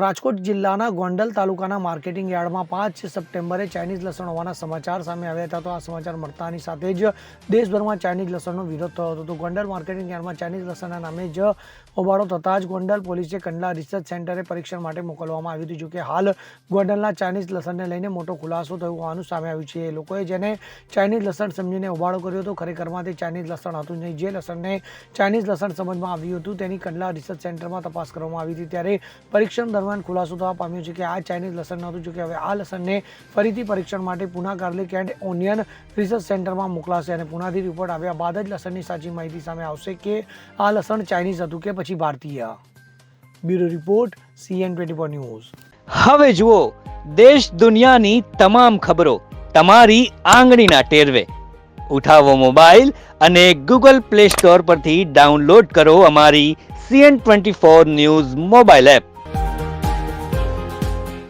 રાજકોટ જિલ્લાના ગોંડલ તાલુકાના માર્કેટિંગ યાર્ડમાં પાંચ સપ્ટેમ્બરે ચાઇનીઝ લસણ હોવાના સમાચાર સામે આવ્યા હતા. તો આ સમાચાર મળતાની સાથે જ દેશભરમાં ચાઇનીઝ લસણનો વિરોધ થયો હતો. તો ગોંડલ માર્કેટિંગ યાર્ડમાં ચાઇનીઝ લસણના નામે જ હોબાળો થતાં જ ગોંડલ પોલીસે કંડલા રિસર્ચ સેન્ટરે પરીક્ષણ માટે મોકલવામાં આવ્યું હતું. જોકે હાલ ગોંડલના ચાઇનીઝ લસણને લઈને મોટો ખુલાસો થયો હોવાનું સામે આવ્યું છે. એ લોકોએ જેને ચાઇનીઝ લસણ સમજીને હોબાળો કર્યો હતો ખરેખરમાં તે ચાઇનીઝ લસણ હતું નહીં. જે લસણને ચાઇનીઝ લસણ સમજમાં આવ્યું હતું, તેની કંડલા રિસર્ચ સેન્ટરમાં તપાસ કરવામાં આવી હતી. ત્યારે પરીક્ષણ દરમિયાન ખુલાસો થવા પામ્યો છે કે આ ચાઇનીઝ લસણ નહોતું જો કે હવે આ લસણને ફરીથી પરીક્ષણ માટે Pune garlic and onion research સેન્ટરમાં મોકલાશે અને પુનાથી રિપોર્ટ આવ્યા બાદ જ લસણની સાચી માહિતી સામે આવશે કે આ લસણ ચાઇનીઝ હતું કે પછી ભારતીય. Bureau report CN twenty four news. હવે જુઓ, દેશ દુનિયાની તમામ ખબરો તમારી આંગળીના ટેરવે. ઉઠાવો મોબાઈલ અને ગૂગલ પ્લે સ્ટોર પરથી ડાઉનલોડ કરો અમારી CN twenty four news mobile app.